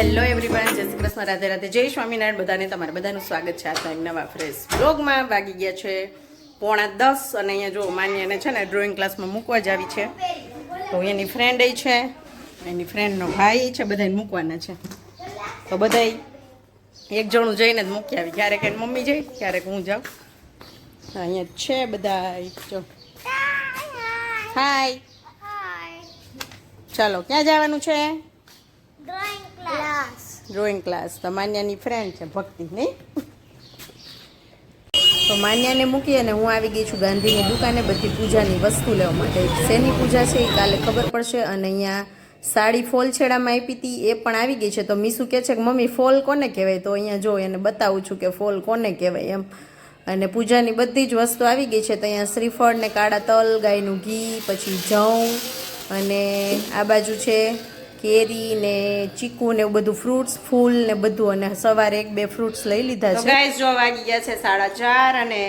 Hello everyone જય શ્રી કૃષ્ણ. રાધે રાધે. જય સ્વામિનારાયણ. બધાને તમારે બધાનું સ્વાગત છે આજના એક નવા ફ્રેશ બ્લોગમાં વાગી ગયા છે પોણા દસ અને અહીંયા જો માન્યાને છે ને ડ્રોઈંગ ક્લાસમાં મૂકવા જ આવી છે. તો એની ફ્રેન્ડ છે. એની ફ્રેન્ડનો ભાઈ છે. બધાને મૂકવાના છે. તો બધાય એક જણું જઈને જ મૂકી આવી. ક્યારેક એની મમ્મી જાય ક્યારેક હું જાઉં. અહીંયા છે બધા જો. હાય ચાલો ક્યાં જવાનું છે? ડ્રોઈંગ ક્લાસ તો માન્યાની ફ્રેન્ડ છે, ભક્તિ, નહીં? તો માન્યાને મૂકી અને હું આવી ગઈ છું ગાંધીની દુકાને બધી પૂજાની વસ્તુ લેવા માટે. શેની પૂજા છે એ કાલે ખબર પડશે અને અહીંયા સાડી ફોલ છેડામાં આપી હતી, એ પણ આવી ગઈ છે. તો મીસુ કહે છે કે, મમ્મી, ફોલ કોને કહેવાય? તો અહીંયા જો એને બતાવું છું કે ફોલ કોને કહેવાય એમ. અને પૂજાની બધી જ વસ્તુ આવી ગઈ છે. તો અહીંયા શ્રીફળ ને કાળા તલ, ગાયનું ઘી, પછી જઉં અને આ બાજુ છે કેરી ને ચીકુ ને એવું બધું ફ્રૂટ્સ ફૂલ ને બધું અને સવારે એક બે ફ્રૂટ્સ લઈ લીધા છે. ગાઈસ જો વાગી ગયા છે સાડા ચાર અને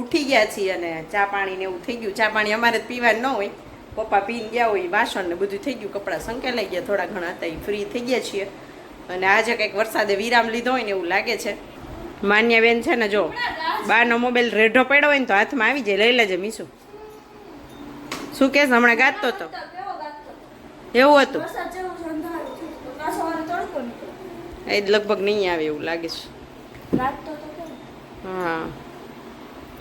ઉઠી ગયા છીએ અને ચા પાણી ને એવું થઈ ગયું. ચા પાણી અમારે પીવાનું ન હોય. પપ્પા પીને ગયા હોય વાસણ ને બધું થઈ ગયું. કપડાં સંકેલાઈ ગયા થોડા ઘણા હતા એ ફ્રી થઈ ગયા છીએ. અને આજે કંઈક વરસાદે વિરામ લીધો હોય ને એવું લાગે છે. માન્ય બેન છે ને જો બાનો મોબાઈલ રેઢો પડ્યો હોય ને તો હાથમાં આવી જાય. લઈ લેજે મીશું શું કહેશ હમણાં ગાતો તો. એવું હતું. એ જ લગભગ નહીં આવે એવું લાગે છે. હા.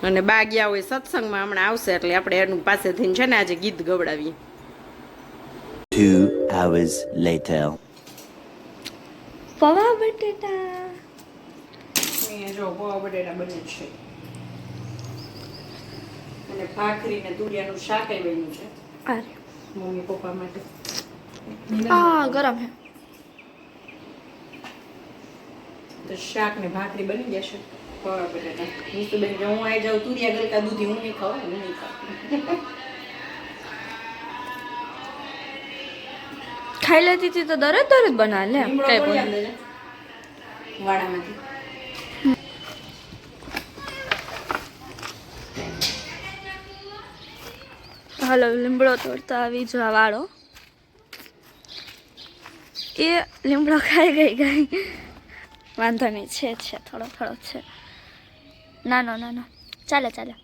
અને બા ગયા હોય સત્સંગમાં હમણાં આવશે એટલે આપણે એનું પાસેથી છે ને આજે ગીત ગવડાવીએ. Two hours later. પૌવા બટેટા. અહીંયા જો પવા બટેટા બને છે. અને ભાખરી ને તુરિયાનું શાક આવ્યું બન્યું છે મમ્મી પપ્પા માટે. આ ગરમ હે. તો શાક ને ભાખરી બની જશે. પોવા બટેટા નીતુ બેન કે હું આવી જાઉં તુરિયા ગલકા દૂધી હું નહીં ખાઉં હું નહીં ખાવ ખાઈ લેતી હતી તો દરજ દરજ બના લે કઈ પણ. વાડામાંથી. હાલો લીમડો તોડતા આવી જવા વાળો. એ લીમડો ખાઈ ગઈ ગઈ. વાંધો નહીં, છે છે, થોડો થોડો છે. નાનો નાનો. ચાલે ચાલે.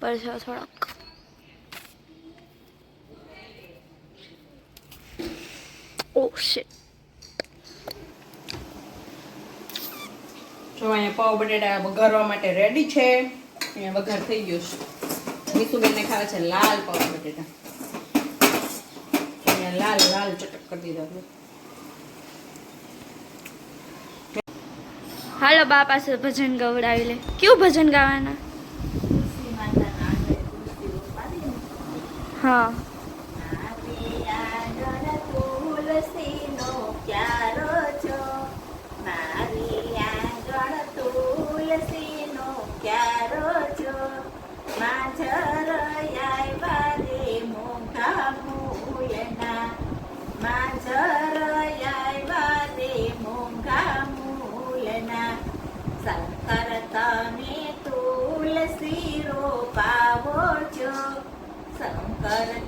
પડશે થોડોક. જો અહીંયા પાવ બટેટા વઘારવા માટે રેડી છે. અહીંયા વઘાર થઈ ગયો છે. મીસુબેનને ખાવે છે લાલ પાવ બટેટા. અહીંયા લાલ લાલ ચટક કરી દીધા હાલો બા પાસે ભજન ગવડાવી લે. કયું ભજન ગાવાના? હા.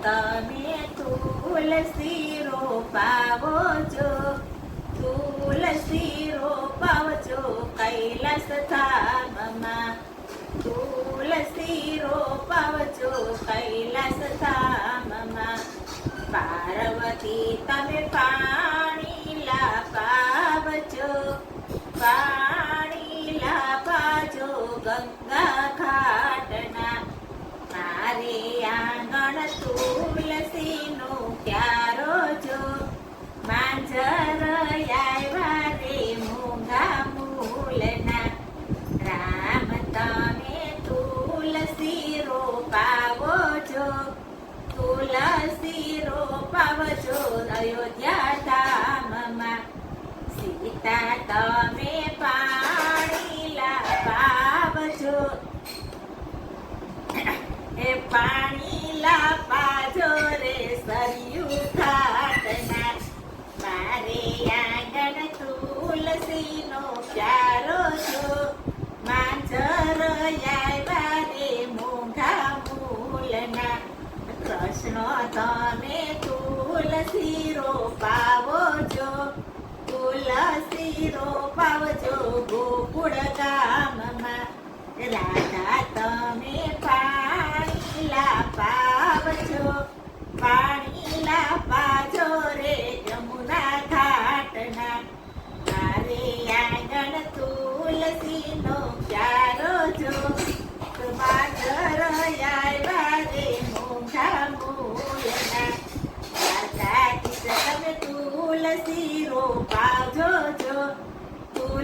તમે તુલસી રોપાવો છો તુલસી રોપાવો છો કૈલાસ ધામમાં. તુલસી રોપાવો છો કૈલાસ લાવજો એ પાણી લાપાજો રે સરયુ મારે આંગણ તુલસીનો પ્યાર આવ્યા રે મોઘા મૂલના કૃષ્ણ તમે તુલસી રોપાવો છો તુલસી રોપાવજો ગોકુળ ગામમાં. રાધા તમે પાણી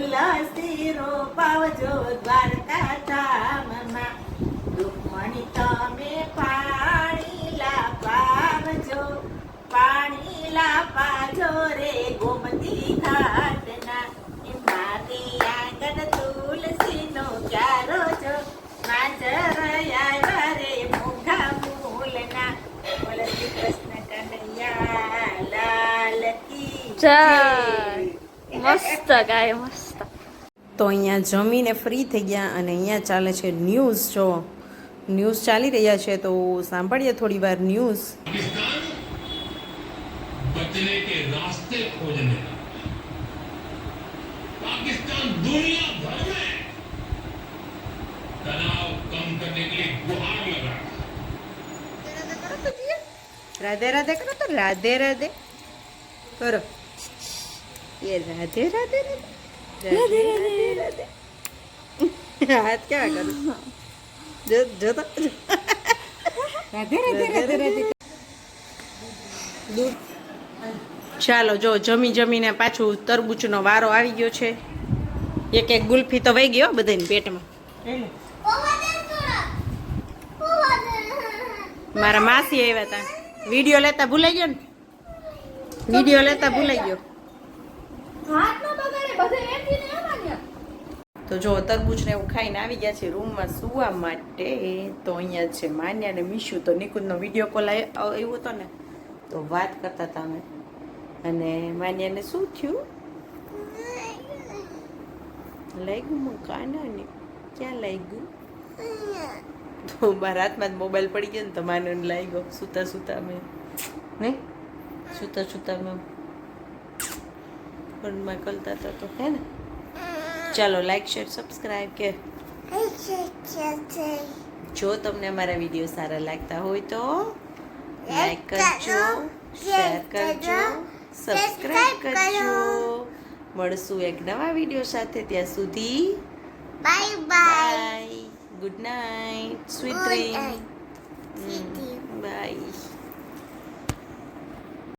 તુલસી રોપાવજો દ્વારકા ધામમાં. રૂકમણી તમે પાણી લાપાવજો પાણી લાપાજો રે ગોમતી ઘાટના. મારી આંગણ તુલસીનો ક્યારો જો માજર આવ્યા રે મોંઘા મૂલના બોલો કૃષ્ણ કનૈયા લાલ કી જય. મસ્ત ગાય મસ્ત. તો અહીંયા જમીને ફ્રી થઈ ગયા અને અહીંયા ચાલે છે ન્યૂઝ જો ન્યૂઝ ચાલી રહ્યા છે તો સાંભળીએ થોડી વાર ન્યૂઝ बचने के रास्ते खोजने लगा पाकिस्तान दुनिया भर में तनाव कम करने के लिए गुहार लगा રાધે રાધે કરો તો રાધે રાધે કરો એ રાધે રાધે રાધે રાધે રાધે રાધે હાથ કેવા કરું? જો જો રાધે રાધે રાધે રાધે. દૂર ચાલો જો જમી જમીને પાછું તરબૂચનો વારો આવી ગયો છે. એક એક ગુલ્ફી તો વહી ગયો બધાને પેટમાં. મારા માસી આવ્યા હતા વીડિયો લેતા ભૂલાઈ ગયો ને? વીડિયો લેતા ભૂલાઈ ગયો. તો જો તરબૂચ ને એવું ખાઈને આવી ગયા છે રૂમમાં સુવા માટે, તો અહીંયા છે માન્યા ને મીશુ. તો નિકુંજનો વીડિયો કોલ આવ્યો હતો ને, તો વાત કરતા હતા અમે. અને માન્યાને શું થયું? લાગ્યું મને કાના ને ક્યાં લાગ્યું? તો મારા હાથમાં જ મોબાઈલ પડી ગયો ને, તો માનોને લાગ્યો, સૂતા સૂતા મેં નહીં? સૂતા સૂતા મેં ફોનમાં કરતા હતા તો હે ને? ચાલો લાઈક શેર સબસ્ક્રાઈબ કે જો તમને અમારા વીડિયો સારા લાગતા હોય તો લાઈક કરજો શેર કરજો સબસ્ક્રાઈબ કરજો. મળશું એક નવા વીડિયો સાથે ત્યાં સુધી. Bye. Bye good night sweet dream bye